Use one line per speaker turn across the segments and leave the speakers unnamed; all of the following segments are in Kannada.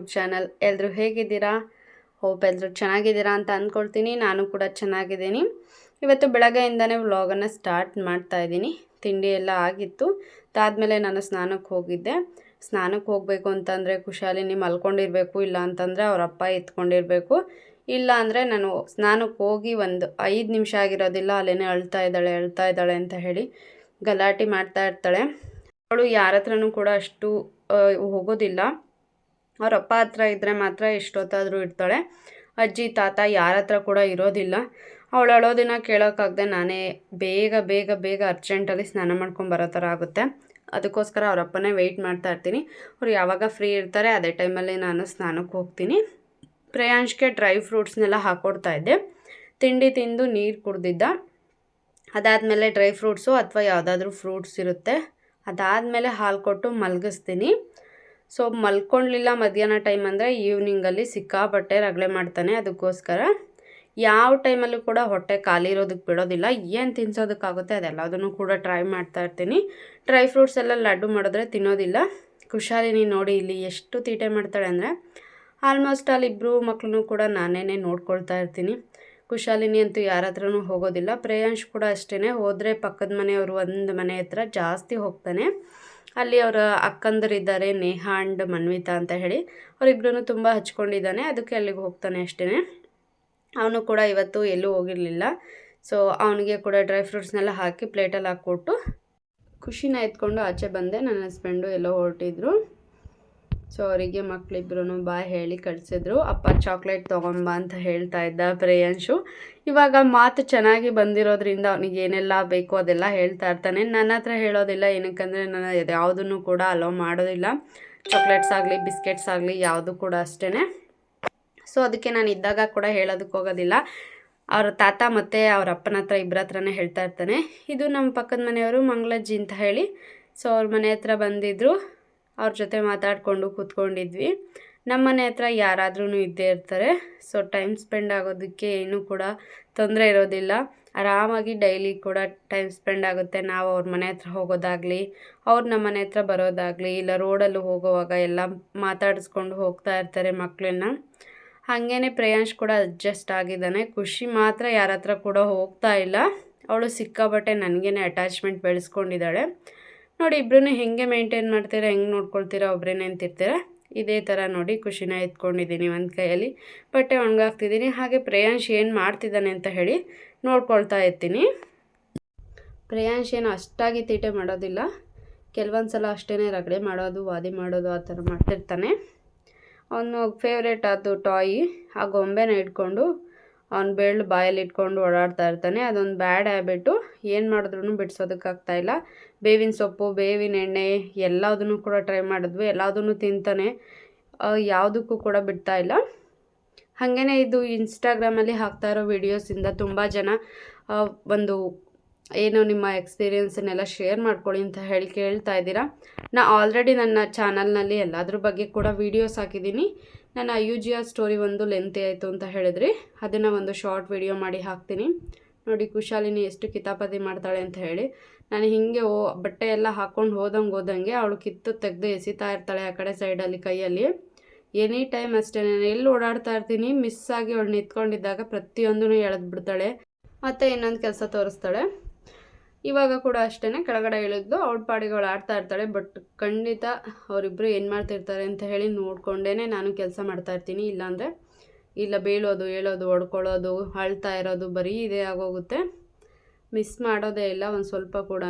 YouTube channel. ಎಲ್ಲರೂ ಹೇಗಿದ್ದೀರಾ? ಹೋಪ್ ಎಲ್ಲರೂ ಚೆನ್ನಾಗಿದ್ದೀರಾ ಅಂತ ಅಂದ್ಕೊಳ್ತೀನಿ ನಾನು ಕೂಡ ಚೆನ್ನಾಗಿದ್ದೀನಿ. ಇವತ್ತು ಬೆಳಗ್ಗೆಯಿಂದನೇ ವ್ಲಾಗನ್ನು ಸ್ಟಾರ್ಟ್ ಮಾಡ್ತಾ ಇದ್ದೀನಿ. ತಿಂಡಿ ಎಲ್ಲ ಆಗಿತ್ತು. ಅದಾದಮೇಲೆ ನಾನು ಸ್ನಾನಕ್ಕೆ ಹೋಗಿದ್ದೆ. ಸ್ನಾನಕ್ಕೆ ಹೋಗಬೇಕು ಅಂತಂದರೆ ಕುಶಾಲಿನಿ ಮಲ್ಕೊಂಡಿರಬೇಕು, ಇಲ್ಲ ಅಂತಂದರೆ ಅವ್ರ ಅಪ್ಪ ಎತ್ಕೊಂಡಿರಬೇಕು. ಇಲ್ಲ ಅಂದರೆ ನಾನು ಸ್ನಾನಕ್ಕೆ ಹೋಗಿ ಒಂದು ಐದು ನಿಮಿಷ ಆಗಿರೋದಿಲ್ಲ ಅಲ್ಲೇ ಅಳ್ತಾ ಇದ್ದಾಳೆ ಅಳ್ತಾ ಇದ್ದಾಳೆ ಅಂತ ಹೇಳಿ ಗಲಾಟೆ ಮಾಡ್ತಾ ಇರ್ತಾಳೆ. ಅವಳು ಯಾರ ಹತ್ರನೂ ಕೂಡ ಅಷ್ಟು ಹೋಗೋದಿಲ್ಲ. ಅವ್ರ ಹತ್ರ ಇದ್ದರೆ ಮಾತ್ರ ಎಷ್ಟೊತ್ತಾದರೂ ಇರ್ತಾಳೆ ಅಜ್ಜಿ, ತಾತ ಯಾರ ಹತ್ರ ಕೂಡ ಇರೋದಿಲ್ಲ. ಅವಳು ಅಳೋದಿನ ಕೇಳೋಕ್ಕಾಗದೆ ನಾನೇ ಬೇಗ ಬೇಗ ಬೇಗ ಅರ್ಜೆಂಟಲ್ಲಿ ಸ್ನಾನ ಮಾಡ್ಕೊಂಡು ಬರೋ ಥರ ಆಗುತ್ತೆ. ಅದಕ್ಕೋಸ್ಕರ ಅವರಪ್ಪನೇ ವೆಯ್ಟ್ ಮಾಡ್ತಾ ಇರ್ತೀನಿ. ಅವ್ರು ಯಾವಾಗ ಫ್ರೀ ಇರ್ತಾರೆ ಅದೇ ಟೈಮಲ್ಲಿ ನಾನು ಸ್ನಾನಕ್ಕೆ ಹೋಗ್ತೀನಿ. ಪ್ರಯಾಂಶ್ಗೆ ಡ್ರೈ ಫ್ರೂಟ್ಸ್ನೆಲ್ಲ ಹಾಕ್ಕೊಡ್ತಾ ಇದ್ದೆ. ತಿಂಡಿ ತಿಂದು ನೀರು ಕುಡ್ದಿದ್ದ. ಅದಾದಮೇಲೆ ಡ್ರೈ ಫ್ರೂಟ್ಸು ಅಥವಾ ಯಾವುದಾದ್ರೂ ಫ್ರೂಟ್ಸ್ ಇರುತ್ತೆ. ಅದಾದಮೇಲೆ ಹಾಲು ಕೊಟ್ಟು ಮಲಗಿಸ್ತೀನಿ. ಸೊ ಮಲ್ಕೊಳ್ಲಿಲ್ಲ ಮಧ್ಯಾಹ್ನ ಟೈಮ್ ಅಂದರೆ ಈವ್ನಿಂಗಲ್ಲಿ ಸಿಕ್ಕಾಪಟ್ಟೆ ರಗಳೆ ಮಾಡ್ತಾನೆ ಅದಕ್ಕೋಸ್ಕರ. ಯಾವ ಟೈಮಲ್ಲೂ ಕೂಡ ಹೊಟ್ಟೆ ಖಾಲಿ ಇರೋದಕ್ಕೆ ಬಿಡೋದಿಲ್ಲ. ಏನು ತಿನ್ಸೋದಕ್ಕಾಗುತ್ತೆ ಅದೆಲ್ಲದನ್ನು ಕೂಡ ಟ್ರೈ ಮಾಡ್ತಾ ಇರ್ತೀನಿ. ಡ್ರೈ ಫ್ರೂಟ್ಸ್ ಎಲ್ಲ ಲಡ್ಡು ಮಾಡಿದ್ರೆ ತಿನ್ನೋದಿಲ್ಲ. ಖುಷಾಲಿನಿ ನೋಡಿ ಇಲ್ಲಿ ಎಷ್ಟು ತೀಟೆ ಮಾಡ್ತಾಳೆ ಅಂದರೆ ಆಲ್ಮೋಸ್ಟ್ ಅಲ್ಲಿ ಇಬ್ಬರು ಮಕ್ಕಳನ್ನು ಕೂಡ ನಾನೇ ನೋಡ್ಕೊಳ್ತಾ ಇರ್ತೀನಿ. ಖುಷಾಲಿನಿ ಅಂತೂ ಯಾರ ಹತ್ರನೂ ಹೋಗೋದಿಲ್ಲ. ಪ್ರೇಯಾಂಶ್ ಕೂಡ ಅಷ್ಟೇ ಹೋದರೆ ಪಕ್ಕದ ಮನೆಯವರು ಒಂದು ಮನೆ ಹತ್ರ ಜಾಸ್ತಿ ಹೋಗ್ತಾನೆ. ಅಲ್ಲಿ ಅವರ ಅಕ್ಕಂದರಿದ್ದಾರೆ ನೇಹ ಆ್ಯಂಡ್ ಮನ್ವಿತಾ ಅಂತ ಹೇಳಿ. ಅವರಿಬ್ಬರೂ ತುಂಬ ಹಚ್ಕೊಂಡಿದ್ದಾನೆ. ಅದಕ್ಕೆ ಅಲ್ಲಿಗೆ ಹೋಗ್ತಾನೆ ಅಷ್ಟೇ ಅವನು ಕೂಡ ಇವತ್ತು ಎಲ್ಲೂ ಹೋಗಿರಲಿಲ್ಲ. ಸೊ ಅವನಿಗೆ ಕೂಡ ಡ್ರೈ ಫ್ರೂಟ್ಸ್ನೆಲ್ಲ ಹಾಕಿ ಪ್ಲೇಟಲ್ಲಿ ಹಾಕ್ಕೊಟ್ಟು ಖುಷಿನ ಎತ್ಕೊಂಡು ಆಚೆ ಬಂದೆ. ನನ್ನ ಹಸ್ಬೆಂಡು ಎಲ್ಲೋ ಹೊರಟಿದ್ರು. ಸೊ ಅವರಿಗೆ ಮಕ್ಕಳಿಬ್ರು ಬಾಯ್ ಹೇಳಿ ಕಳಿಸಿದ್ರು. ಅಪ್ಪ ಚಾಕ್ಲೇಟ್ ತೊಗೊಂಬ ಅಂತ ಹೇಳ್ತಾ ಇದ್ದ ಪ್ರೇಯಾಂಶು. ಇವಾಗ ಮಾತು ಚೆನ್ನಾಗಿ ಬಂದಿರೋದ್ರಿಂದ ಅವನಿಗೆ ಏನೆಲ್ಲ ಬೇಕು ಅದೆಲ್ಲ ಹೇಳ್ತಾ ಇರ್ತಾನೆ. ನನ್ನ ಹತ್ರ ಹೇಳೋದಿಲ್ಲ, ಏನಕ್ಕಂದರೆ ನಾನು ಯಾವುದನ್ನು ಕೂಡ ಅಲೋ ಮಾಡೋದಿಲ್ಲ. ಚಾಕ್ಲೇಟ್ಸ್ ಆಗಲಿ ಬಿಸ್ಕೆಟ್ಸ್ ಆಗಲಿ ಯಾವುದು ಕೂಡ ಅಷ್ಟೇ ಸೊ ಅದಕ್ಕೆ ನಾನು ಇದ್ದಾಗ ಕೂಡ ಹೇಳೋದಕ್ಕೆ ಹೋಗೋದಿಲ್ಲ. ಅವ್ರ ತಾತ ಮತ್ತು ಅವ್ರ ಅಪ್ಪನ ಹತ್ರ ಇಬ್ಬರ ಹತ್ರನೇ ಹೇಳ್ತಾ ಇರ್ತಾನೆ. ಇದು ನಮ್ಮ ಪಕ್ಕದ ಮನೆಯವರು ಮಂಗಳಜ್ಜಿ ಅಂತ ಹೇಳಿ. ಸೊ ಅವ್ರ ಮನೆ ಹತ್ರ ಬಂದಿದ್ದರು ಅವ್ರ ಜೊತೆ ಮಾತಾಡಿಕೊಂಡು ಕೂತ್ಕೊಂಡಿದ್ವಿ. ನಮ್ಮ ಮನೆ ಹತ್ರ ಯಾರಾದ್ರೂ ಇದ್ದೇ ಇರ್ತಾರೆ. ಸೊ ಟೈಮ್ ಸ್ಪೆಂಡ್ ಆಗೋದಕ್ಕೆ ಏನೂ ಕೂಡ ತೊಂದರೆ ಇರೋದಿಲ್ಲ. ಆರಾಮಾಗಿ ಡೈಲಿ ಕೂಡ ಟೈಮ್ ಸ್ಪೆಂಡ್ ಆಗುತ್ತೆ. ನಾವು ಅವ್ರ ಮನೆ ಹತ್ರ ಹೋಗೋದಾಗಲಿ, ಅವ್ರು ನಮ್ಮ ಮನೆ ಹತ್ರ ಬರೋದಾಗಲಿ, ಇಲ್ಲ ರೋಡಲ್ಲಿ ಹೋಗುವಾಗ ಎಲ್ಲ ಮಾತಾಡಿಸ್ಕೊಂಡು ಹೋಗ್ತಾ ಇರ್ತಾರೆ ಮಕ್ಕಳನ್ನ ಹಾಗೇ ಪ್ರೇಯಾಂಶ್ ಕೂಡ ಅಡ್ಜಸ್ಟ್ ಆಗಿದ್ದಾನೆ. ಖುಷಿ ಮಾತ್ರ ಯಾರ ಹತ್ರ ಕೂಡ ಹೋಗ್ತಾ ಇಲ್ಲ. ಅವಳು ಸಿಕ್ಕಾಬಟ್ಟೆ ನನಗೇನೆ ಅಟ್ಯಾಚ್ಮೆಂಟ್ ಬೆಳೆಸ್ಕೊಂಡಿದ್ದಾಳೆ. ನೋಡಿ ಇಬ್ಬರೂ ಹೆಂಗೆ ಮೇಂಟೈನ್ ಮಾಡ್ತೀರಾ, ಹೆಂಗೆ ನೋಡ್ಕೊಳ್ತೀರಾ ಒಬ್ಬರೇ ನಿಂತಿರ್ತೀರ ಇದೇ ಥರ ನೋಡಿ, ಖುಷಿನ ಎತ್ಕೊಂಡಿದ್ದೀನಿ ಒಂದು ಕೈಯಲ್ಲಿ. ಬಟ್ಟೆ ಒಣಗಾಕ್ತಿದ್ದೀನಿ. ಹಾಗೆ ಪ್ರೇಯಾಂಶ್ ಏನು ಮಾಡ್ತಿದ್ದಾನೆ ಅಂತ ಹೇಳಿ ನೋಡ್ಕೊಳ್ತಾ ಇರ್ತೀನಿ. ಪ್ರೇಯಾಂಶ್ ಏನು ಅಷ್ಟಾಗಿ ತೀಟೆ ಮಾಡೋದಿಲ್ಲ. ಕೆಲವೊಂದು ಸಲ ಅಷ್ಟೇ ರಗಡೆ ಮಾಡೋದು, ವಾದಿ ಮಾಡೋದು, ಆ ಥರ ಮಾಡ್ತಿರ್ತಾನೆ. ಅವನು ಫೇವ್ರೇಟ್ ಅದು ಟಾಯಿ ಆ ಗೊಂಬೆನ ಇಟ್ಕೊಂಡು ಅವ್ನು ಬೆಳ್ಳು ಬಾಯಲ್ಲಿ ಇಟ್ಕೊಂಡು ಓಡಾಡ್ತಾ ಇರ್ತಾನೆ. ಅದೊಂದು ಬ್ಯಾಡ್ ಹ್ಯಾಬಿಟು ಏನು ಮಾಡಿದ್ರೂ ಬಿಡಿಸೋದಕ್ಕಾಗ್ತಾ ಇಲ್ಲ. ಬೇವಿನ ಸೊಪ್ಪು, ಬೇವಿನ ಎಣ್ಣೆ ಎಲ್ಲದನ್ನು ಕೂಡ ಟ್ರೈ ಮಾಡಿದ್ವಿ. ಎಲ್ಲದನ್ನು ತಿಂತಾನೆ. ಯಾವುದಕ್ಕೂ ಕೂಡ ಬಿಡ್ತಾ ಇಲ್ಲ. ಹಾಗೇ ಇದು ಇನ್ಸ್ಟಾಗ್ರಾಮಲ್ಲಿ ಹಾಕ್ತಾ ಇರೋ ವೀಡಿಯೋಸಿಂದ ತುಂಬ ಜನ ಒಂದು ಏನು ನಿಮ್ಮ ಎಕ್ಸ್ಪೀರಿಯನ್ಸನ್ನೆಲ್ಲ ಶೇರ್ ಮಾಡ್ಕೊಳ್ಳಿ ಅಂತ ಹೇಳಿ ಕೇಳ್ತಾ ಇದ್ದೀರಾ. ನಾ ಆಲ್ರೆಡಿ ನನ್ನ ಚಾನಲ್ನಲ್ಲಿ ಎಲ್ಲದ್ರ ಬಗ್ಗೆ ಕೂಡ ವೀಡಿಯೋಸ್ ಹಾಕಿದ್ದೀನಿ. ನನ್ನ ಯು ಜಿ ಆರ್ ಸ್ಟೋರಿ ಒಂದು ಲೆಂತಿ ಆಯಿತು ಅಂತ ಹೇಳಿದ್ರಿ. ಅದನ್ನು ಒಂದು ಶಾರ್ಟ್ ವಿಡಿಯೋ ಮಾಡಿ ಹಾಕ್ತೀನಿ. ನೋಡಿ ಕುಶಾಲಿನಿ ಎಷ್ಟು ಕಿತಾಪತಿ ಮಾಡ್ತಾಳೆ ಅಂತ ಹೇಳಿ. ನಾನು ಹಿಂಗೆ ಓ, ಬಟ್ಟೆ ಎಲ್ಲ ಹಾಕ್ಕೊಂಡು ಹೋದಂಗೆ ಹೋದಂಗೆ ಅವಳು ಕಿತ್ತು ತೆಗೆದು ಎಸಿತಾ ಇರ್ತಾಳೆ ಆ ಕಡೆ ಸೈಡಲ್ಲಿ ಕೈಯಲ್ಲಿ. ಎನಿ ಟೈಮ್ ಅಷ್ಟೇ, ನಾನು ಎಲ್ಲಿ ಓಡಾಡ್ತಾ ಇರ್ತೀನಿ ಮಿಸ್ ಆಗಿ ಅವಳು ನಿಂತ್ಕೊಂಡಿದ್ದಾಗ ಪ್ರತಿಯೊಂದೂ ಎಳೆದು ಬಿಡ್ತಾಳೆ. ಮತ್ತು ಇನ್ನೊಂದು ಕೆಲಸ ತೋರಿಸ್ತಾಳೆ. ಇವಾಗ ಕೂಡ ಅಷ್ಟೇ ಕೆಳಗಡೆ ಇಳಿದು ಅವಳ ಪಾಡಿಗೆ ಅವಳು ಆಡ್ತಾ ಇರ್ತಾಳೆ ಬಟ್ ಖಂಡಿತ ಅವರಿಬ್ಬರು ಏನು ಮಾಡ್ತಿರ್ತಾರೆ ಅಂತ ಹೇಳಿ ನೋಡಿಕೊಂಡೇ ನಾನು ಕೆಲಸ ಮಾಡ್ತಾ ಇರ್ತೀನಿ. ಇಲ್ಲಾಂದರೆ ಇಲ್ಲ, ಬೀಳೋದು ಹೇಳೋದು ಹೊಡ್ಕೊಳ್ಳೋದು, ಅಳ್ತಾ ಇರೋದು ಬರೀ ಇದೇ ಆಗೋಗುತ್ತೆ. ಮಿಸ್ ಮಾಡೋದೇ ಇಲ್ಲ ಒಂದು ಸ್ವಲ್ಪ ಕೂಡ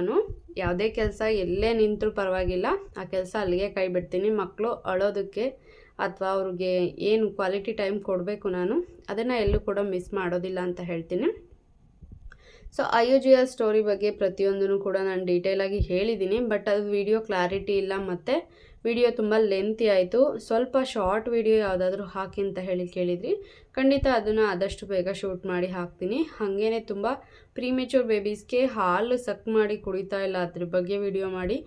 ಯಾವುದೇ ಕೆಲಸ ಎಲ್ಲೇ ನಿಂತರೂ ಪರವಾಗಿಲ್ಲ. ಆ ಕೆಲಸ ಅಲ್ಲಿಗೆ ಕೈ ಬಿಡ್ತೀನಿ. ಮಕ್ಕಳು ಅಳೋದಕ್ಕೆ ಅಥವಾ ಅವ್ರಿಗೆ ಏನು ಕ್ವಾಲಿಟಿ ಟೈಮ್ ಕೊಡಬೇಕು ನಾನು, ಅದನ್ನು ಎಲ್ಲೂ ಕೂಡ ಮಿಸ್ ಮಾಡೋದಿಲ್ಲ ಅಂತ ಹೇಳ್ತೀನಿ. ಸೊ ಅಯೋಜಿಯ ಸ್ಟೋರಿ ಬಗ್ಗೆ ಪ್ರತಿಯೊಂದನ್ನು ಕೂಡ ನಾನು ಡೀಟೇಲಾಗಿ ಹೇಳಿದ್ದೀನಿ ಬಟ್ ಅದು ವಿಡಿಯೋ ಕ್ಲಾರಿಟಿ ಇಲ್ಲ ಮತ್ತು ವಿಡಿಯೋ ತುಂಬ ಲೆಂತಿ ಆಯಿತು. ಸ್ವಲ್ಪ ಶಾರ್ಟ್ ವಿಡಿಯೋ ಯಾವುದಾದ್ರೂ ಹಾಕಿ ಅಂತ ಹೇಳಿ ಕೇಳಿದ್ರಿ. ಖಂಡಿತ ಅದನ್ನು ಆದಷ್ಟು ಬೇಗ ಶೂಟ್ ಮಾಡಿ ಹಾಕ್ತೀನಿ. ಹಾಗೇ ತುಂಬ ಪ್ರೀಮೆಚೂರ್ ಬೇಬೀಸ್ಗೆ ಹಾಲು ಸಕ್ ಮಾಡಿ ಕುಡಿತಾ ಇಲ್ಲ ಅದ್ರ ಬಗ್ಗೆ ವಿಡಿಯೋ ಮಾಡಿ.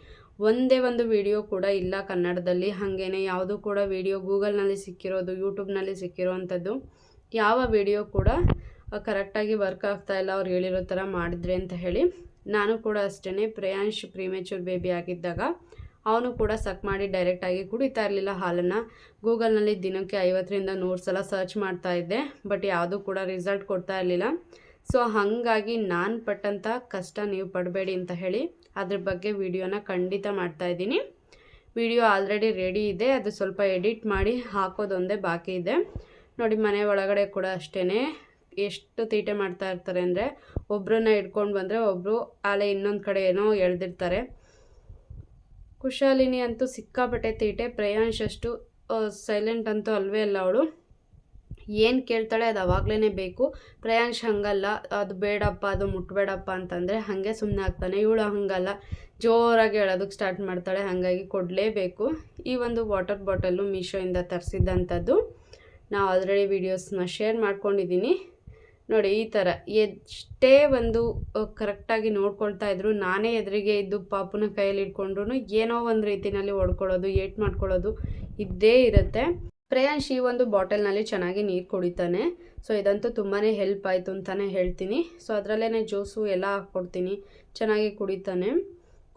ಒಂದೇ ಒಂದು ವಿಡಿಯೋ ಕೂಡ ಇಲ್ಲ ಕನ್ನಡದಲ್ಲಿ. ಹಾಗೇ ಯಾವುದೂ ಕೂಡ ವಿಡಿಯೋ ಗೂಗಲ್ನಲ್ಲಿ ಸಿಕ್ಕಿರೋದು, ಯೂಟ್ಯೂಬ್ನಲ್ಲಿ ಸಿಕ್ಕಿರೋವಂಥದ್ದು. ಯಾವ ವಿಡಿಯೋ ಕೂಡ ಕರೆಕ್ಟಾಗಿ ವರ್ಕ್ ಆಗ್ತಾ ಇಲ್ಲ ಅವ್ರು ಹೇಳಿರೋ ಥರ ಮಾಡಿದ್ರೆ ಅಂತ ಹೇಳಿ. ನಾನು ಕೂಡ ಅಷ್ಟೇ ಪ್ರೇಯಾಂಶ್ ಪ್ರೀಮೆಚೂರ್ ಬೇಬಿ ಆಗಿದ್ದಾಗ ಅವನು ಕೂಡ ಸಕ್ ಮಾಡಿ ಡೈರೆಕ್ಟಾಗಿ ಕುಡಿತಾ ಇರಲಿಲ್ಲ ಹಾಲನ್ನು. ಗೂಗಲ್ನಲ್ಲಿ ದಿನಕ್ಕೆ ಐವತ್ತರಿಂದ ನೂರು ಸಲ ಸರ್ಚ್ ಮಾಡ್ತಾ ಇದ್ದೆ ಬಟ್ ಯಾವುದೂ ಕೂಡ ರಿಸಲ್ಟ್ ಕೊಡ್ತಾ ಇರಲಿಲ್ಲ. ಸೊ ಹಾಗಾಗಿ ನಾನು ಪಟ್ಟಂಥ ಕಷ್ಟ ನೀವು ಪಡಬೇಡಿ ಅಂತ ಹೇಳಿ ಅದ್ರ ಬಗ್ಗೆ ವಿಡಿಯೋನ ಖಂಡಿತ ಮಾಡ್ತಾ ಇದ್ದೀನಿ. ವಿಡಿಯೋ ಆಲ್ರೆಡಿ ರೆಡಿ ಇದೆ, ಅದು ಸ್ವಲ್ಪ ಎಡಿಟ್ ಮಾಡಿ ಹಾಕೋದೊಂದೇ ಬಾಕಿ ಇದೆ. ನೋಡಿ, ಮನೆ ಒಳಗಡೆ ಕೂಡ ಅಷ್ಟೇ ಎಷ್ಟು ತೀಟೆ ಮಾಡ್ತಾ ಇರ್ತಾರೆ ಅಂದರೆ ಒಬ್ಬರನ್ನ ಹಿಡ್ಕೊಂಡು ಬಂದರೆ ಒಬ್ಬರು ಆಲೆ ಇನ್ನೊಂದು ಕಡೆ ಏನೋ ಎಳೆದಿರ್ತಾರೆ. ಕುಶಾಲಿನಿ ಅಂತೂ ಸಿಕ್ಕಾಪಟ್ಟೆ ತೀಟೆ, ಪ್ರಯಾಂಶ್ ಅಷ್ಟು ಸೈಲೆಂಟ್ ಅಂತೂ ಅಲ್ವೇ ಅಲ್ಲ ಅವಳು. ಏನು ಕೇಳ್ತಾಳೆ ಅದು ಅವಾಗಲೇ ಬೇಕು. ಪ್ರಯಾಣಿಸ್ ಹಂಗಲ್ಲ, ಅದು ಬೇಡಪ್ಪ, ಅದು ಮುಟ್ಬೇಡಪ್ಪ ಅಂತಂದರೆ ಹಾಗೆ ಸುಮ್ಮನೆ ಆಗ್ತಾನೆ. ಇವಳು ಹಂಗಲ್ಲ, ಜೋರಾಗಿ ಹೇಳೋದಕ್ಕೆ ಸ್ಟಾರ್ಟ್ ಮಾಡ್ತಾಳೆ, ಹಾಗಾಗಿ ಕೊಡಲೇಬೇಕು. ಈ ಒಂದು ವಾಟರ್ ಬಾಟಲು ಮೀಶೋಯಿಂದ ತರಿಸಿದ್ದಂಥದ್ದು. ನಾವು ಆಲ್ರೆಡಿ ವೀಡಿಯೋಸ್ನ ಶೇರ್ ಮಾಡ್ಕೊಂಡಿದ್ದೀನಿ. ನೋಡಿ, ಈ ಥರ ಎಷ್ಟೇ ಒಂದು ಕರೆಕ್ಟಾಗಿ ನೋಡ್ಕೊಳ್ತಾ ಇದ್ರು ನಾನೇ ಎದುರಿಗೆ ಇದ್ದು ಪಾಪುನ ಕೈಯಲ್ಲಿ ಇಟ್ಕೊಂಡ್ರು ಏನೋ ಒಂದು ರೀತಿಯಲ್ಲಿ ಹೊಡ್ಕೊಳ್ಳೋದು, ಏಟ್ ಮಾಡ್ಕೊಳ್ಳೋದು ಇದ್ದೇ ಇರುತ್ತೆ. ಪ್ರೇಯಾಂಶ್ ಈ ಒಂದು ಬಾಟಲ್ನಲ್ಲಿ ಚೆನ್ನಾಗಿ ನೀರು ಕುಡಿತಾನೆ. ಸೊ, ಇದಂತೂ ತುಂಬಾ ಹೆಲ್ಪ್ ಆಯಿತು ಅಂತಲೇ ಹೇಳ್ತೀನಿ. ಸೊ ಅದರಲ್ಲೇ ಜ್ಯೂಸು ಎಲ್ಲ ಹಾಕ್ಕೊಡ್ತೀನಿ. ಚೆನ್ನಾಗಿ ಕುಡಿತಾನೆ.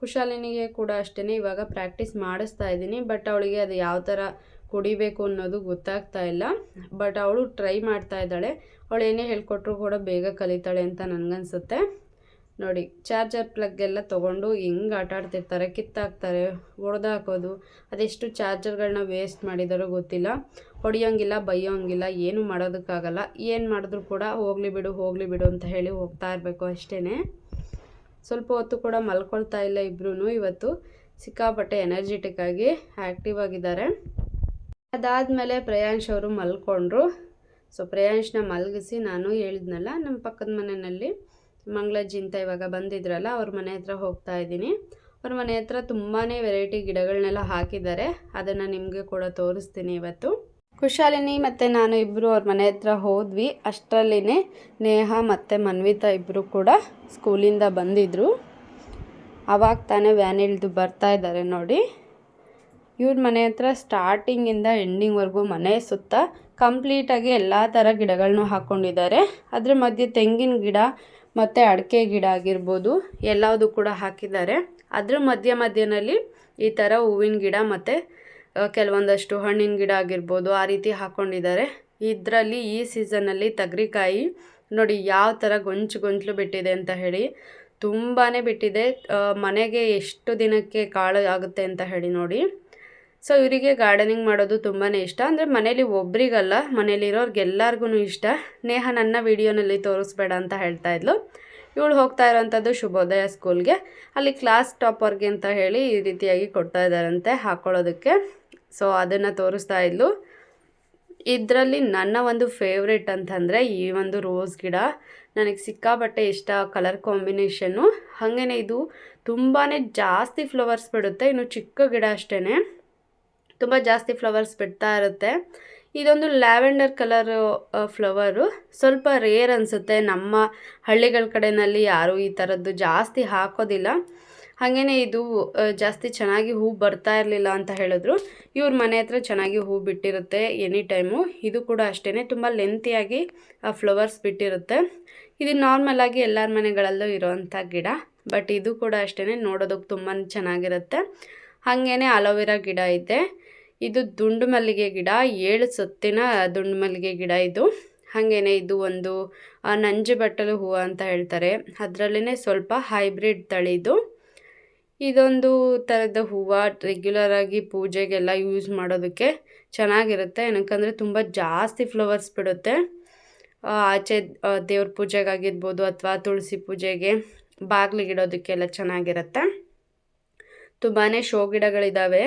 ಕುಶಾಲಿನಿಗೆ ಕೂಡ ಅಷ್ಟೇ ಇವಾಗ ಪ್ರಾಕ್ಟೀಸ್ ಮಾಡಿಸ್ತಾ ಇದ್ದೀನಿ. ಬಟ್ ಅವಳಿಗೆ ಅದು ಯಾವ ಥರ ಕುಡಿಬೇಕು ಅನ್ನೋದು ಗೊತ್ತಾಗ್ತಾ ಇಲ್ಲ. ಬಟ್ ಅವಳು ಟ್ರೈ ಮಾಡ್ತಾ ಇದ್ದಾಳೆ. ಅವಳು ಏನೇ ಹೇಳ್ಕೊಟ್ರು ಕೂಡ ಬೇಗ ಕಲಿತಾಳೆ ಅಂತ ನನಗನ್ಸುತ್ತೆ. ನೋಡಿ ಚಾರ್ಜರ್ ಪ್ಲಗ್ ಎಲ್ಲ ತೊಗೊಂಡು ಹೆಂಗೆ ಆಟ ಆಡ್ತಿರ್ತಾರೆ, ಕಿತ್ತಾಕ್ತಾರೆ ಹೊಡೆದಾಕೋದು ಅದೆಷ್ಟು ಚಾರ್ಜರ್ಗಳನ್ನ ವೇಸ್ಟ್ ಮಾಡಿದಾರೋ ಗೊತ್ತಿಲ್ಲ. ಹೊಡಿಯೋಂಗಿಲ್ಲ, ಬೈಯೋಂಗಿಲ್ಲ, ಏನು ಮಾಡೋದಕ್ಕಾಗಲ್ಲ. ಏನು ಮಾಡಿದ್ರು ಕೂಡ ಹೋಗಲಿ ಬಿಡು ಹೋಗಲಿ ಬಿಡು ಅಂತ ಹೇಳಿ ಹೋಗ್ತಾ ಇರಬೇಕು ಅಷ್ಟೇ ಸ್ವಲ್ಪ ಹೊತ್ತು ಕೂಡ ಮಲ್ಕೊಳ್ತಾ ಇಲ್ಲ ಇಬ್ಬರೂ ಇವತ್ತು. ಸಿಕ್ಕಾಪಟ್ಟೆ ಎನರ್ಜೆಟಿಕ್ ಆಗಿ ಆ್ಯಕ್ಟಿವ್ ಆಗಿದ್ದಾರೆ. ಅದಾದಮೇಲೆ ಪ್ರಯಾಂಶ್ ಅವರು ಮಲ್ಕೊಂಡ್ರು. ಸೊ ಪ್ರೇಯಾಂಶ್ನ ಮಲಗಿಸಿ ನಾನು ಹೇಳಿದ್ನಲ್ಲ, ನಮ್ಮ ಪಕ್ಕದ ಮನೆಯಲ್ಲಿ ಮಂಗಳಜ್ಜಿ ಅಂತ ಇವಾಗ ಬಂದಿದ್ರಲ್ಲ, ಅವ್ರ ಮನೆ ಹತ್ರ ಹೋಗ್ತಾ ಇದ್ದೀನಿ. ಅವ್ರ ಮನೆ ಹತ್ರ ತುಂಬಾ ವೆರೈಟಿ ಗಿಡಗಳನ್ನೆಲ್ಲ ಹಾಕಿದ್ದಾರೆ. ಅದನ್ನು ನಿಮಗೆ ಕೂಡ ತೋರಿಸ್ತೀನಿ ಇವತ್ತು. ಕುಶಾಲಿನಿ ಮತ್ತು ನಾನು ಇಬ್ಬರು ಅವ್ರ ಮನೆ ಹತ್ರ ಹೋದ್ವಿ. ಅಷ್ಟರಲ್ಲಿನೇ ನೇಹ ಮತ್ತು ಮನ್ವಿತಾ ಇಬ್ಬರು ಕೂಡ ಸ್ಕೂಲಿಂದ ಬಂದಿದ್ದರು ಅವಾಗ ತಾನೇ ವ್ಯಾನ್ ಇಳಿದು ಬರ್ತಾ ಇದ್ದಾರೆ ನೋಡಿ. ಇವ್ರ ಮನೆ ಹತ್ರ ಸ್ಟಾರ್ಟಿಂಗಿಂದ ಎಂಡಿಂಗ್ವರೆಗೂ ಮನೆ ಸುತ್ತ ಕಂಪ್ಲೀಟಾಗಿ ಎಲ್ಲ ಥರ ಗಿಡಗಳನ್ನು ಹಾಕ್ಕೊಂಡಿದ್ದಾರೆ ಅದ್ರ ಮಧ್ಯೆ ತೆಂಗಿನ ಗಿಡ ಮತ್ತು ಅಡಿಕೆ ಗಿಡ ಆಗಿರ್ಬೋದು ಎಲ್ಲವುದು ಕೂಡ ಹಾಕಿದ್ದಾರೆ. ಅದ್ರ ಮಧ್ಯ ಮಧ್ಯನಲ್ಲಿ ಈ ಥರ ಹೂವಿನ ಗಿಡ ಮತ್ತು ಕೆಲವೊಂದಷ್ಟು ಹಣ್ಣಿನ ಗಿಡ ಆಗಿರ್ಬೋದು ಆ ರೀತಿ ಹಾಕ್ಕೊಂಡಿದ್ದಾರೆ ಇದರಲ್ಲಿ ಈ ಸೀಸನಲ್ಲಿ ತಗ್ರಿಕಾಯಿ ನೋಡಿ ಯಾವ ಥರ ಗೊಂಚು ಗೊಂಚಲು ಬಿಟ್ಟಿದೆ ಅಂತ ಹೇಳಿ ತುಂಬಾ ಬಿಟ್ಟಿದೆ. ಮನೆಗೆ ಎಷ್ಟು ದಿನಕ್ಕೆ ಕಾಳು ಆಗುತ್ತೆ ಅಂತ ಹೇಳಿ ನೋಡಿ. ಸೊ ಇವರಿಗೆ ಗಾರ್ಡನಿಂಗ್ ಮಾಡೋದು ತುಂಬಾ ಇಷ್ಟ. ಅಂದರೆ ಮನೇಲಿ ಒಬ್ರಿಗಲ್ಲ ಮನೇಲಿರೋರ್ಗೆಲ್ಲರಿಗೂ ಇಷ್ಟ. ನೇಹ ನನ್ನ ವೀಡಿಯೋನಲ್ಲಿ ತೋರಿಸ್ಬೇಡ ಅಂತ ಹೇಳ್ತಾ ಇದ್ಲು. ಇವಳು ಹೋಗ್ತಾ ಇರೋವಂಥದ್ದು ಶುಭೋದಯ ಸ್ಕೂಲ್ಗೆ. ಅಲ್ಲಿ ಕ್ಲಾಸ್ ಟಾಪರ್ಗೆ ಅಂತ ಹೇಳಿ ಈ ರೀತಿಯಾಗಿ ಕೊಡ್ತಾ ಇದ್ದಾರಂತೆ ಹಾಕೊಳ್ಳೋದಕ್ಕೆ. ಸೊ ಅದನ್ನು ತೋರಿಸ್ತಾ ಇದ್ಲು. ಇದರಲ್ಲಿ ನನ್ನ ಒಂದು ಫೇವ್ರೆಟ್ ಅಂತಂದರೆ ಈ ಒಂದು ರೋಸ್ ಗಿಡ. ನನಗೆ ಸಿಕ್ಕಾಬಟ್ಟೆ ಇಷ್ಟ ಕಲರ್ ಕಾಂಬಿನೇಷನ್ನು ಹಾಗೇ ಇದು ತುಂಬಾ ಜಾಸ್ತಿ ಫ್ಲವರ್ಸ್ ಬಿಡುತ್ತೆ. ಇನ್ನು ಚಿಕ್ಕ ಗಿಡ ಅಷ್ಟೇ ತುಂಬ ಜಾಸ್ತಿ ಫ್ಲವರ್ಸ್ ಬಿಡ್ತಾ ಇರುತ್ತೆ. ಇದೊಂದು ಲ್ಯಾವೆಂಡರ್ ಕಲರ್ ಫ್ಲವರು. ಸ್ವಲ್ಪ ರೇರ್ ಅನಿಸುತ್ತೆ. ನಮ್ಮ ಹಳ್ಳಿಗಳ ಕಡೆಯಲ್ಲಿ ಯಾರೂ ಈ ಥರದ್ದು ಜಾಸ್ತಿ ಹಾಕೋದಿಲ್ಲ. ಹಾಗೇ ಇದು ಜಾಸ್ತಿ ಚೆನ್ನಾಗಿ ಹೂ ಬರ್ತಾ ಇರಲಿಲ್ಲ ಅಂತ ಹೇಳಿದ್ರು. ಇವ್ರ ಮನೆ ಹತ್ರ ಚೆನ್ನಾಗಿ ಹೂ ಬಿಟ್ಟಿರುತ್ತೆ ಎನಿ ಟೈಮು. ಇದು ಕೂಡ ಅಷ್ಟೇ ತುಂಬ ಲೆಂತಿಯಾಗಿ ಫ್ಲವರ್ಸ್ ಬಿಟ್ಟಿರುತ್ತೆ. ಇದು ನಾರ್ಮಲಾಗಿ ಎಲ್ಲರ ಮನೆಗಳಲ್ಲೂ ಇರೋವಂಥ ಗಿಡ. ಬಟ್ ಇದು ಕೂಡ ಅಷ್ಟೇ ನೋಡೋದಕ್ಕೆ ತುಂಬ ಚೆನ್ನಾಗಿರುತ್ತೆ. ಹಾಗೇ ಅಲೋವೆರಾ ಗಿಡ ಇದೆ. ಇದು ದುಂಡು ಮಲ್ಲಿಗೆ ಗಿಡ, ಏಳು ಸುತ್ತಿನ ದುಂಡು ಮಲ್ಲಿಗೆ ಗಿಡ ಇದು. ಹಾಗೇನೆ ಇದು ಒಂದು ನಂಜು ಬಟ್ಟಲು ಹೂವು ಅಂತ ಹೇಳ್ತಾರೆ. ಅದರಲ್ಲೇ ಸ್ವಲ್ಪ ಹೈಬ್ರಿಡ್ ತಳಿದು ಇದೊಂದು ಥರದ ಹೂವು ರೆಗ್ಯುಲರಾಗಿ ಪೂಜೆಗೆಲ್ಲ ಯೂಸ್ ಮಾಡೋದಕ್ಕೆ ಚೆನ್ನಾಗಿರುತ್ತೆ. ಏನಕ್ಕಂದರೆ ತುಂಬ ಜಾಸ್ತಿ ಫ್ಲವರ್ಸ್ ಬಿಡುತ್ತೆ. ಆಚೆ ದೇವ್ರ ಪೂಜೆಗಾಗಿರ್ಬೋದು ಅಥವಾ ತುಳಸಿ ಪೂಜೆಗೆ ಬಾಗಿಲಿಗಿಡೋದಕ್ಕೆಲ್ಲ ಚೆನ್ನಾಗಿರುತ್ತೆ. ತುಂಬಾ ಶೋ ಗಿಡಗಳಿದ್ದಾವೆ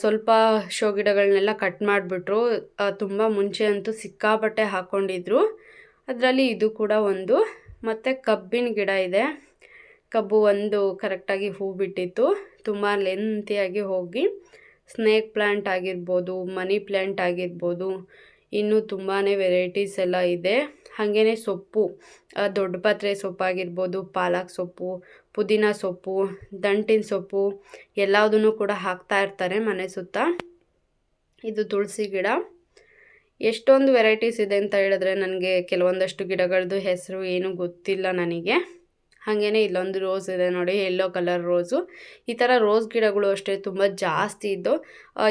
ಸ್ವಲ್ಪ ಶೋ ಗಿಡಗಳನ್ನೆಲ್ಲ ಕಟ್ ಮಾಡಿಬಿಟ್ರು. ತುಂಬ ಮುಂಚೆ ಅಂತೂ ಸಿಕ್ಕಾಪಟ್ಟೆ ಹಾಕ್ಕೊಂಡಿದ್ರು ಅದರಲ್ಲಿ ಇದು ಕೂಡ ಒಂದು. ಮತ್ತು ಕಬ್ಬಿನ ಗಿಡ ಇದೆ. ಕಬ್ಬು ಒಂದು ಕರೆಕ್ಟಾಗಿ ಹೂ ಬಿಟ್ಟಿತ್ತು ತುಂಬ ಲೆಂತಿಯಾಗಿ ಹೋಗಿ. ಸ್ನೇಕ್ ಪ್ಲ್ಯಾಂಟ್ ಆಗಿರ್ಬೋದು, ಮನಿ ಪ್ಲ್ಯಾಂಟ್ ಆಗಿರ್ಬೋದು, ಇನ್ನೂ ತುಂಬಾ ವೆರೈಟೀಸ್ ಎಲ್ಲ ಇದೆ. ಹಾಗೇ ಸೊಪ್ಪು ದೊಡ್ಡ ಸೊಪ್ಪು ಸೊಪ್ಪಾಗಿರ್ಬೋದು, ಪಾಲಕ್ ಸೊಪ್ಪು, ಪುದೀನ ಸೊಪ್ಪು, ದಂಟಿನ ಸೊಪ್ಪು ಎಲ್ಲದನ್ನು ಕೂಡ ಹಾಕ್ತಾ ಇರ್ತಾರೆ ಮನೆ ಸುತ್ತ. ಇದು ತುಳಸಿ ಗಿಡ. ಎಷ್ಟೊಂದು ವೆರೈಟೀಸ್ ಇದೆ ಅಂತ ಹೇಳಿದ್ರೆ ನನಗೆ ಕೆಲವೊಂದಷ್ಟು ಗಿಡಗಳದ್ದು ಹೆಸರು ಏನೂ ಗೊತ್ತಿಲ್ಲ ನನಗೆ. ಹಾಗೆಯೇ ಇಲ್ಲೊಂದು ರೋಸ್ ಇದೆ ನೋಡಿ ಯೆಲ್ಲೋ ಕಲರ್ ರೋಸು ಈ ಥರ ರೋಸ್ ಗಿಡಗಳು ಅಷ್ಟೇ ತುಂಬ ಜಾಸ್ತಿ ಇದ್ದು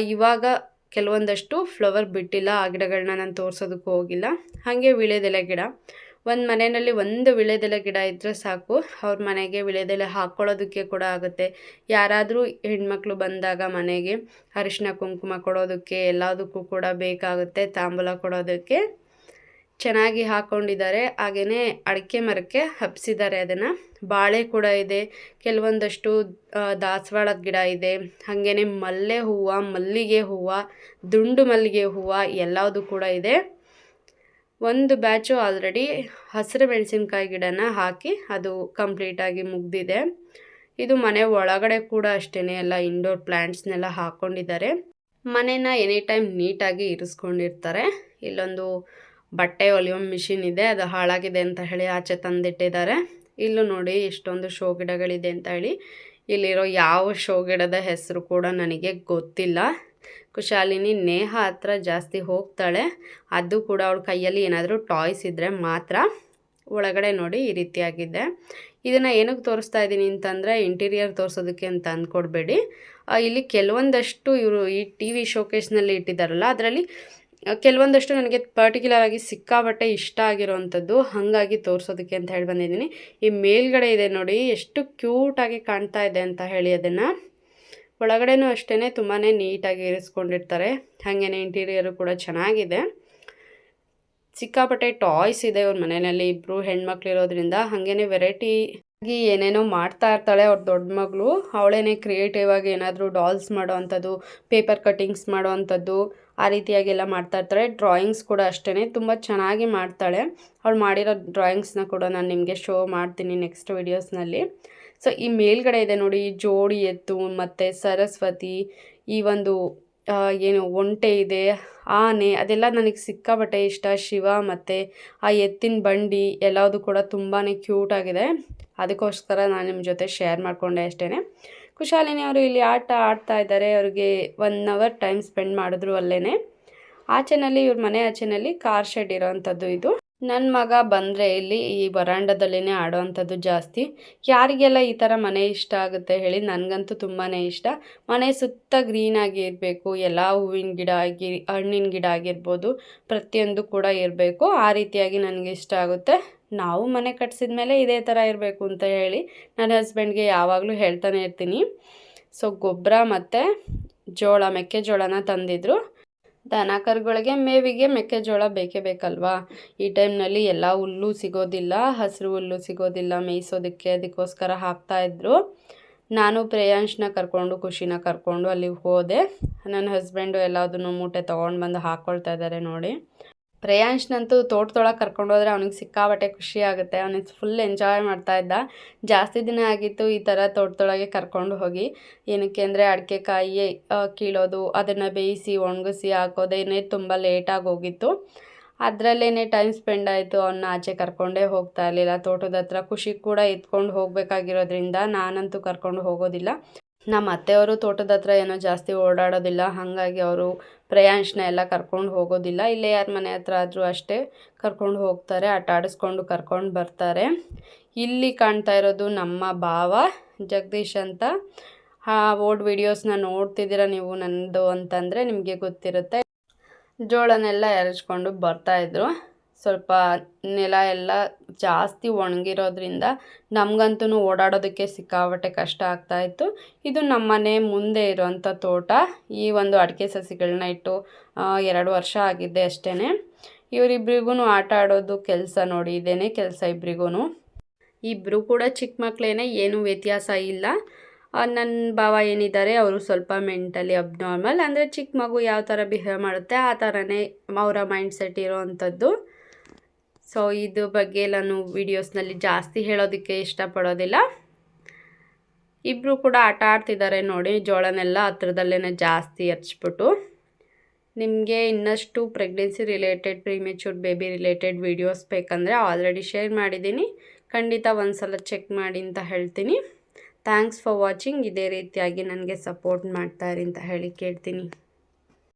ಇವಾಗ ಕೆಲವೊಂದಷ್ಟು ಫ್ಲವರ್ ಬಿಟ್ಟಿಲ್ಲ, ಆ ಗಿಡಗಳನ್ನ ನಾನು ತೋರಿಸೋದಕ್ಕೂ ಹೋಗಿಲ್ಲ. ಹಾಗೆ ವಿಳೆದೆಲೆ ಗಿಡ. ಒಂದು ಮನೆಯಲ್ಲಿ ಒಂದು ವಿಳೆದೆಲೆ ಗಿಡ ಇದ್ದರೆ ಸಾಕು. ಅವ್ರ ಮನೆಗೆ ವಿಳೆದೆಲೆ ಹಾಕ್ಕೊಳ್ಳೋದಕ್ಕೆ ಕೂಡ ಆಗುತ್ತೆ. ಯಾರಾದರೂ ಹೆಣ್ಮಕ್ಳು ಬಂದಾಗ ಮನೆಗೆ ಅರಿಶಿನ, ಕುಂಕುಮ ಕೊಡೋದಕ್ಕೆ ಎಲ್ಲದಕ್ಕೂ ಕೂಡ ಬೇಕಾಗುತ್ತೆ ತಾಂಬೂಲ ಕೊಡೋದಕ್ಕೆ. ಚೆನ್ನಾಗಿ ಹಾಕ್ಕೊಂಡಿದ್ದಾರೆ ಹಾಗೆಯೇ ಅಡಿಕೆ ಮರಕ್ಕೆ ಹಬ್ಸಿದ್ದಾರೆ ಅದನ್ನು. ಬಾಳೆ ಕೂಡ ಇದೆ. ಕೆಲವೊಂದಷ್ಟು ದಾಸವಾಳದ ಗಿಡ ಇದೆ. ಹಾಗೆಯೇ ಮಲ್ಲೆ ಹೂವು, ಮಲ್ಲಿಗೆ ಹೂವು, ದುಂಡು ಮಲ್ಲಿಗೆ ಹೂವು ಎಲ್ಲವುದು ಕೂಡ ಇದೆ. ಒಂದು ಬ್ಯಾಚು ಆಲ್ರೆಡಿ ಹಸಿರು ಮೆಣಸಿನ್ಕಾಯಿ ಗಿಡನ ಹಾಕಿ ಅದು ಕಂಪ್ಲೀಟಾಗಿ ಮುಗ್ದಿದೆ. ಇದು ಮನೆ ಒಳಗಡೆ ಕೂಡ ಅಷ್ಟೇ ಎಲ್ಲ ಇಂಡೋರ್ ಪ್ಲ್ಯಾಂಟ್ಸ್ನೆಲ್ಲ ಹಾಕ್ಕೊಂಡಿದ್ದಾರೆ ಮನೇನ ಎನಿ ಟೈಮ್ ನೀಟಾಗಿ ಇರಿಸ್ಕೊಂಡಿರ್ತಾರೆ. ಇಲ್ಲೊಂದು ಬಟ್ಟೆ ಹೊಲಿಯೋ ಮಿಷಿನ್ ಇದೆ, ಅದು ಹಾಳಾಗಿದೆ ಅಂತ ಹೇಳಿ ಆಚೆ ತಂದಿಟ್ಟಿದ್ದಾರೆ. ಇಲ್ಲೂ ನೋಡಿ ಇಷ್ಟೊಂದು ಶೋ ಗಿಡಗಳಿದೆ ಅಂತ ಹೇಳಿ. ಇಲ್ಲಿರೋ ಯಾವ ಶೋ ಗಿಡದ ಹೆಸರು ಕೂಡ ನನಗೆ ಗೊತ್ತಿಲ್ಲ. ಕುಶಾಲಿನಿ ನೇಹ ಹತ್ರ ಜಾಸ್ತಿ ಹೋಗ್ತಾಳೆ. ಅದು ಕೂಡ ಅವಳ ಕೈಯಲ್ಲಿ ಏನಾದರೂ ಟಾಯ್ಸ್ ಇದ್ದರೆ ಮಾತ್ರ. ಒಳಗಡೆ ನೋಡಿ ಈ ರೀತಿಯಾಗಿದೆ. ಇದನ್ನು ಏನಕ್ಕೆ ತೋರಿಸ್ತಾ ಇದ್ದೀನಿ ಅಂತಂದರೆ ಇಂಟೀರಿಯರ್ ತೋರಿಸೋದಕ್ಕೆ ಅಂತ ಅಂದ್ಕೊಡ್ಬೇಡಿ. ಇಲ್ಲಿ ಕೆಲವೊಂದಷ್ಟು ಇವರು ಈ ಟಿ ವಿ ಶೋಕೇಶ್ನಲ್ಲಿ ಇಟ್ಟಿದ್ದಾರಲ್ಲ, ಅದರಲ್ಲಿ ಕೆಲವೊಂದಷ್ಟು ನನಗೆ ಪರ್ಟಿಕ್ಯುಲರ್ ಆಗಿ ಸಿಕ್ಕಾಬಟ್ಟೆ ಇಷ್ಟ ಆಗಿರೋವಂಥದ್ದು ಹಾಗಾಗಿ ತೋರಿಸೋದಕ್ಕೆ ಅಂತ ಹೇಳಿ ಬಂದಿದ್ದೀನಿ. ಈ ಮೇಲ್ಗಡೆ ಇದೆ ನೋಡಿ, ಎಷ್ಟು ಕ್ಯೂಟಾಗಿ ಕಾಣ್ತಾ ಇದೆ ಅಂತ ಹೇಳಿ ಅದನ್ನು. ಒಳಗಡೆನೂ ಅಷ್ಟೇ ತುಂಬಾ ನೀಟಾಗಿ ಇರಿಸ್ಕೊಂಡಿರ್ತಾರೆ. ಹಾಗೆಯೇ ಇಂಟೀರಿಯರು ಕೂಡ ಚೆನ್ನಾಗಿದೆ. ಸಿಕ್ಕಾಪಟ್ಟೆ ಟಾಯ್ಸ್ ಇದೆ ಅವ್ರ ಮನೆಯಲ್ಲಿ ಇಬ್ಬರು ಹೆಣ್ಮಕ್ಳು ಇರೋದ್ರಿಂದ ಹಾಗೇನೆ ವೆರೈಟಿ ಏನೇನೋ ಮಾಡ್ತಾ ಇರ್ತಾಳೆ ಅವ್ರ ದೊಡ್ಡ ಮಗಳು. ಅವಳೇನೆ ಕ್ರಿಯೇಟಿವ್ ಆಗಿ ಏನಾದರೂ ಡಾಲ್ಸ್ ಮಾಡೋ ಅಂಥದ್ದು ಪೇಪರ್ ಕಟ್ಟಿಂಗ್ಸ್ ಮಾಡೋ ಅಂಥದ್ದು ಆ ರೀತಿಯಾಗೆಲ್ಲ ಮಾಡ್ತಾ ಇರ್ತಾಳೆ. ಡ್ರಾಯಿಂಗ್ಸ್ ಕೂಡ ಅಷ್ಟೇ ತುಂಬ ಚೆನ್ನಾಗಿ ಮಾಡ್ತಾಳೆ. ಅವಳು ಮಾಡಿರೋ ಡ್ರಾಯಿಂಗ್ಸ್ನ ಕೂಡ ನಾನು ನಿಮಗೆ ಶೋ ಮಾಡ್ತೀನಿ ನೆಕ್ಸ್ಟ್ ವೀಡಿಯೋಸ್ನಲ್ಲಿ ಸೊ ಈ ಮೇಲ್ಗಡೆ ಇದೆ ನೋಡಿ ಜೋಡಿ ಎತ್ತು, ಮತ್ತು ಸರಸ್ವತಿ, ಈ ಒಂದು ಏನು ಒಂಟೆ ಇದೆ, ಆನೆ, ಅದೆಲ್ಲ ನನಗೆ ಸಿಕ್ಕಾಪಟ್ಟೆ ಇಷ್ಟ. ಶಿವ ಮತ್ತು ಆ ಎತ್ತಿನ ಬಂಡಿ ಎಲ್ಲವೂ ಕೂಡ ತುಂಬಾ ಕ್ಯೂಟಾಗಿದೆ ಅದಕ್ಕೋಸ್ಕರ ನಾನು ನಿಮ್ಮ ಜೊತೆ ಶೇರ್ ಮಾಡಿಕೊಂಡೆ ಅಷ್ಟೇ ಕುಶಾಲಿನಿ ಅವರು ಇಲ್ಲಿ ಆಟ ಆಡ್ತಾ ಇದ್ದಾರೆ. ಅವ್ರಿಗೆ ಒನ್ ಅವರ್ ಟೈಮ್ ಸ್ಪೆಂಡ್ ಮಾಡಿದ್ರು ಅಲ್ಲೇ ಆಚೆನಲ್ಲಿ, ಇವ್ರ ಮನೆ ಆಚೆನಲ್ಲಿ ಕಾರ್ ಶೆಡ್ ಇರೋವಂಥದ್ದು ಇದು. ನನ್ನ ಮಗ ಬಂದರೆ ಇಲ್ಲಿ ಈ ವರಾಂಡದಲ್ಲೇ ಆಡೋವಂಥದ್ದು ಜಾಸ್ತಿ. ಯಾರಿಗೆಲ್ಲ ಈ ಥರ ಮನೆ ಇಷ್ಟ ಆಗುತ್ತೆ ಹೇಳಿ ನನಗಂತೂ ತುಂಬಾ ಇಷ್ಟ. ಮನೆ ಸುತ್ತ ಗ್ರೀನಾಗಿ ಇರಬೇಕು, ಎಲ್ಲ ಹೂವಿನ ಗಿಡ ಆಗಿ, ಹಣ್ಣಿನ ಗಿಡ ಆಗಿರ್ಬೋದು, ಪ್ರತಿಯೊಂದು ಕೂಡ ಇರಬೇಕು. ಆ ರೀತಿಯಾಗಿ ನನಗೆ ಇಷ್ಟ ಆಗುತ್ತೆ. ನಾವು ಮನೆ ಕಟ್ಸಿದ ಮೇಲೆ ಇದೇ ಥರ ಇರಬೇಕು ಅಂತ ಹೇಳಿ ನನ್ನ ಹಸ್ಬೆಂಡ್ಗೆ ಯಾವಾಗಲೂ ಹೇಳ್ತಾನೆ ಇರ್ತೀನಿ. ಸೊ ಗೊಬ್ಬರ ಮತ್ತು ಜೋಳ, ಮೆಕ್ಕೆಜೋಳನ ತಂದಿದ್ರು. ದನ ಕರುಗಳಿಗೆ ಮೇವಿಗೆ ಮೆಕ್ಕೆಜೋಳ ಬೇಕೇ ಬೇಕಲ್ವಾ? ಈ ಟೈಮ್ನಲ್ಲಿ ಎಲ್ಲ ಹುಲ್ಲು ಸಿಗೋದಿಲ್ಲ, ಹಸಿರು ಹುಲ್ಲು ಸಿಗೋದಿಲ್ಲ, ಮೇಯಿಸೋದಕ್ಕೆ ಅದಕ್ಕೋಸ್ಕರ ಹಾಕ್ತಾ ಇದ್ದರು ನಾನು ಪ್ರೇಯಾಂಶ್ನ ಕರ್ಕೊಂಡು, ಖುಷಿನ ಕರ್ಕೊಂಡು ಅಲ್ಲಿಗೆ ಹೋದೆ. ನನ್ನ ಹಸ್ಬೆಂಡು ಎಲ್ಲದನ್ನು ಮೂಟೆ ತೊಗೊಂಡು ಬಂದು ಹಾಕ್ಕೊಳ್ತಾ ಇದ್ದಾರೆ ನೋಡಿ. ಪ್ರೇಯಾಂಶ್ನಂತೂ ತೋಟದೊಳಗೆ ಕರ್ಕೊಂಡು ಹೋದ್ರೆ ಅವ್ನಿಗೆ ಸಿಕ್ಕಾಬಟ್ಟೆ ಖುಷಿ ಆಗುತ್ತೆ. ಅವನಿಗೆ ಫುಲ್ ಎಂಜಾಯ್ ಮಾಡ್ತಾ ಇದ್ದ. ಜಾಸ್ತಿ ದಿನ ಆಗಿತ್ತು ಈ ಥರ ತೋಟದೊಳಗೆ ಕರ್ಕೊಂಡು ಹೋಗಿ. ಏನಕ್ಕೆ ಅಂದರೆ ಅಡಿಕೆ ಕಾಯಿಯೇ ಕೀಳೋದು, ಅದನ್ನು ಬೇಯಿಸಿ, ಒಣಗಿಸಿ ಹಾಕೋದೇನೇ ತುಂಬ ಲೇಟಾಗಿ ಹೋಗಿತ್ತು. ಅದರಲ್ಲೇ ಟೈಮ್ ಸ್ಪೆಂಡ್ ಆಯಿತು. ಅವನ್ನ ಆಚೆ ಕರ್ಕೊಂಡೇ ಹೋಗ್ತಾ ಇರಲಿಲ್ಲ. ತೋಟದ ಹತ್ರ ಖುಷಿ ಕೂಡ ಎತ್ಕೊಂಡು ಹೋಗಬೇಕಾಗಿರೋದ್ರಿಂದ ನಾನಂತೂ ಕರ್ಕೊಂಡು ಹೋಗೋದಿಲ್ಲ. ನಮ್ಮ ಅತ್ತೆಯವರು ತೋಟದ ಹತ್ರ ಏನೋ ಜಾಸ್ತಿ ಓಡಾಡೋದಿಲ್ಲ. ಹಾಗಾಗಿ ಅವರು ಪ್ರಯಾಣ್ಸ್ನ ಎಲ್ಲ ಕರ್ಕೊಂಡು ಹೋಗೋದಿಲ್ಲ. ಇಲ್ಲೇ ಯಾರ ಮನೆ ಹತ್ರ ಆದರೂ ಅಷ್ಟೇ ಕರ್ಕೊಂಡು ಹೋಗ್ತಾರೆ, ಆಟ ಆಡಿಸ್ಕೊಂಡು ಕರ್ಕೊಂಡು ಬರ್ತಾರೆ. ಇಲ್ಲಿ ಕಾಣ್ತಾ ಇರೋದು ನಮ್ಮ ಭಾವ ಜಗದೀಶ್ ಅಂತ. ಆ ಓಲ್ಡ್ ವಿಡಿಯೋಸ್ನ ನೋಡ್ತಿದ್ದೀರ ನೀವು ನನ್ನದು ಅಂತಂದರೆ ನಿಮಗೆ ಗೊತ್ತಿರುತ್ತೆ. ಜೋಳನೆಲ್ಲ ಎರಚ್ಕೊಂಡು ಬರ್ತಾಯಿದ್ರು ಸ್ವಲ್ಪ ನೆಲ ಎಲ್ಲ ಜಾಸ್ತಿ ಒಣಗಿರೋದ್ರಿಂದ ನಮಗಂತೂ ಓಡಾಡೋದಕ್ಕೆ ಸಿಕ್ಕಾಪಟ್ಟೆ ಕಷ್ಟ ಆಗ್ತಾಯಿತ್ತು ಇದು ನಮ್ಮನೆ ಮುಂದೆ ಇರೋವಂಥ ತೋಟ. ಈ ಒಂದು ಅಡಿಕೆ ಸಸಿಗಳನ್ನ ಇಟ್ಟು ಎರಡು ವರ್ಷ ಆಗಿದ್ದೆ ಅಷ್ಟೇ ಇವರಿಬ್ರಿಗೂ ಆಟ ಆಡೋದು ಕೆಲಸ ನೋಡಿ, ಇದೇನೆ ಕೆಲಸ ಇಬ್ರಿಗೂ ಇಬ್ಬರು ಕೂಡ ಚಿಕ್ಕ ಮಕ್ಕಳೇನೆ ಏನೂ ವ್ಯತ್ಯಾಸ ಇಲ್ಲ. ನನ್ನ ಭಾವ ಏನಿದ್ದಾರೆ, ಅವರು ಸ್ವಲ್ಪ ಮೆಂಟಲಿ ಅಬ್ನಾರ್ಮಲ್. ಅಂದರೆ ಚಿಕ್ಕ ಮಗು ಯಾವ ಥರ ಬಿಹೇವ್ ಮಾಡುತ್ತೆ, ಆ ಥರನೇ ಅವರ ಮೈಂಡ್ ಸೆಟ್ ಇರೋವಂಥದ್ದು. ಸೊ ಇದು ಬಗ್ಗೆ ನಾನು ವೀಡಿಯೋಸ್ನಲ್ಲಿ ಜಾಸ್ತಿ ಹೇಳೋದಕ್ಕೆ ಇಷ್ಟಪಡೋದಿಲ್ಲ. ಇಬ್ಬರು ಕೂಡ ಆಟ ಆಡ್ತಿದ್ದಾರೆ ನೋಡಿ, ಜೋಳನೆಲ್ಲ ಹತ್ರದಲ್ಲೇ ಜಾಸ್ತಿ ಹಚ್ಬಿಟ್ಟು ನಿಮಗೆ ಇನ್ನಷ್ಟು pregnancy related premature baby related videos ಬೇಕಂದರೆ ಆಲ್ರೆಡಿ ಶೇರ್ ಮಾಡಿದ್ದೀನಿ. ಖಂಡಿತ ಒಂದು ಸಲ ಚೆಕ್ ಮಾಡಿ ಅಂತ ಹೇಳ್ತೀನಿ. ಥ್ಯಾಂಕ್ಸ್ ಫಾರ್ ವಾಚಿಂಗ್ ಇದೇ ರೀತಿಯಾಗಿ ನನಗೆ ಸಪೋರ್ಟ್ ಮಾಡ್ತಾಯಿರಿ ಅಂತ ಹೇಳಿ ಕೇಳ್ತೀನಿ.